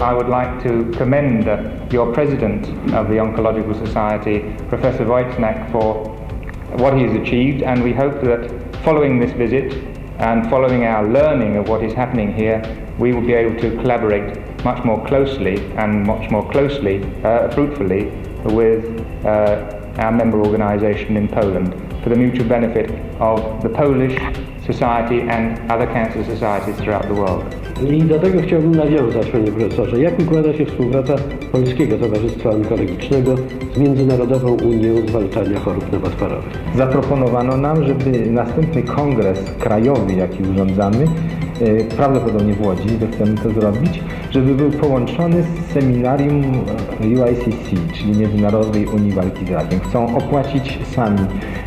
would like to commend your president of the Oncological Society, Professor Wojtnak, for what he has achieved, and we hope that following this visit and following our learning of what is happening here, we will be able to collaborate much more closely and much more closely, uh, fruitfully, with uh, our member organisation in Poland for the mutual benefit of the Polish society and other cancer societies throughout the world. I do tego chciałbym nawiązać, panie profesorze. Jak układa się współpraca Polskiego Towarzystwa Onkologicznego z Międzynarodową Unią Zwalczania Chorób Nowotworowych? Zaproponowano nam, żeby następny kongres krajowy, jaki urządzamy, prawdopodobnie w Łodzi, że chcemy to zrobić, żeby był połączony z seminarium UICC, czyli Międzynarodowej Unii Walki z Rakiem. Chcą opłacić sami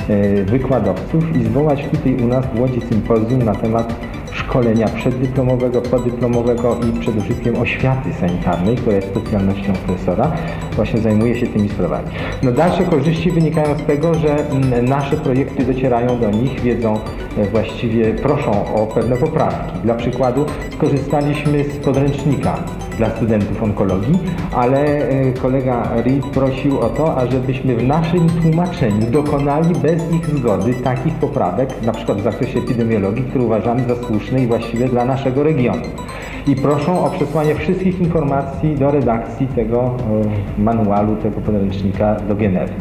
e, wykładowców i zwołać tutaj u nas w Łodzi sympozjum na temat szkolenia przeddyplomowego, podyplomowego i przede wszystkim oświaty sanitarnej, która jest specjalnością profesora, właśnie zajmuje się tymi sprawami. No dalsze korzyści wynikają z tego, że mm, nasze projekty docierają do nich, wiedzą e, właściwie, proszą o pewne poprawki. Dla przykładu skorzystaliśmy z podręcznika dla studentów onkologii, ale e, kolega Reed prosił o to, ażebyśmy w naszym tłumaczeniu dokonali bez ich zgody takich poprawek, na przykład w zakresie epidemiologii, które uważamy za słuszne i właściwe dla naszego regionu. I proszą o przesłanie wszystkich informacji do redakcji tego e, manualu, tego podręcznika do Genewy.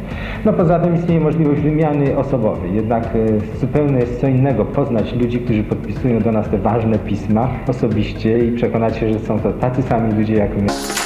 No poza tym istnieje możliwość wymiany osobowej, jednak e, zupełnie jest co innego poznać ludzi, którzy podpisują do nas te ważne pisma osobiście i przekonać się, że są to tacy sami ludzie jak my.